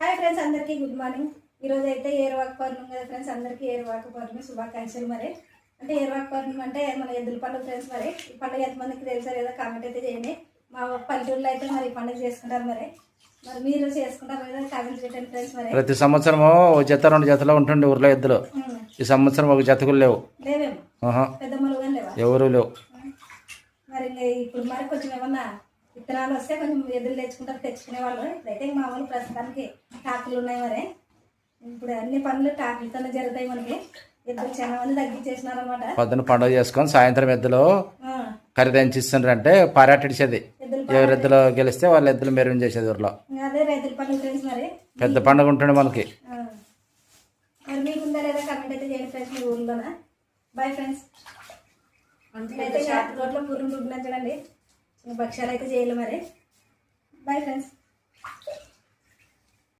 Hi friends అందరికీ good morning. ఈరోజు అయితే ఏరువాక పౌర్ణమి కదా ఫ్రెండ్స్ అందరికీ ఏరువాక పౌర్ణమి శుభాకాంక్షలు మరి. అంటే ఏరువాక పౌర్ణమి అంటే మన ఎద్దుల పండుగ ఫ్రెండ్స్ మరి. ఈ పండుగ ఎంతమందికి తెలుసా లేదా కామెంట్ అయితే చేయండి. మా పల్లెటూరులో అయితే మరి ఈ పండుగ చేసుకుంటారు మరి. మరి మీరు చేసుకుంటారు లేదా కామెంట్ చేయండి ఫ్రెండ్స్ మరి. ప్రతి సంవత్సరము ఒక జత రెండు జతలో ఉంటుండే ఊర్లో ఎద్దులు. ఈ సంవత్సరం ఒక జత కూడా లేవు. లేవేమో. ఆహా, పెద్ద మొలుగా లేవా? ఎవరు లేవు. మరి ఇప్పుడు మరి కొంచెం ఏమన్నా విత్తనాలు వస్తే కొంచెం ఎదురు తెచ్చుకుంటారు తెచ్చుకునే వాళ్ళు ఇప్పుడైతే మామూలు ప్రస్తుతానికి టాకులు ఉన్నాయి మరి. ఇప్పుడు అన్ని పనులు టాకులతోనే జరుగుతాయి మనకి. ఎద్దులు చాలా మంది తగ్గించేసినారు అనమాట పొద్దున పండుగ చేసుకొని సాయంత్రం ఎద్దులు ఖరీదాయించి ఇస్తుండ్రంటే పారాటిడిచేది. ఎవరి ఎద్దులు గెలిస్తే వాళ్ళ ఎద్దులు మెరుగు చేసేది ఊర్లో. అదే రైతుల పనులు ఫ్రెండ్స్ మరి. పెద్ద పండుగ ఉంటుండే మనకి. మరి మీకుందా లేదా కమెంట్ అయితే చేయండి ఫ్రెండ్స్ మీ ఊర్లోనా? బాయ్ ఫ్రెండ్స్ అయితే రోడ్లో పూర్వం చూడండి భక్ష్యాలు అయితే చేయాలి మరి. Bye friends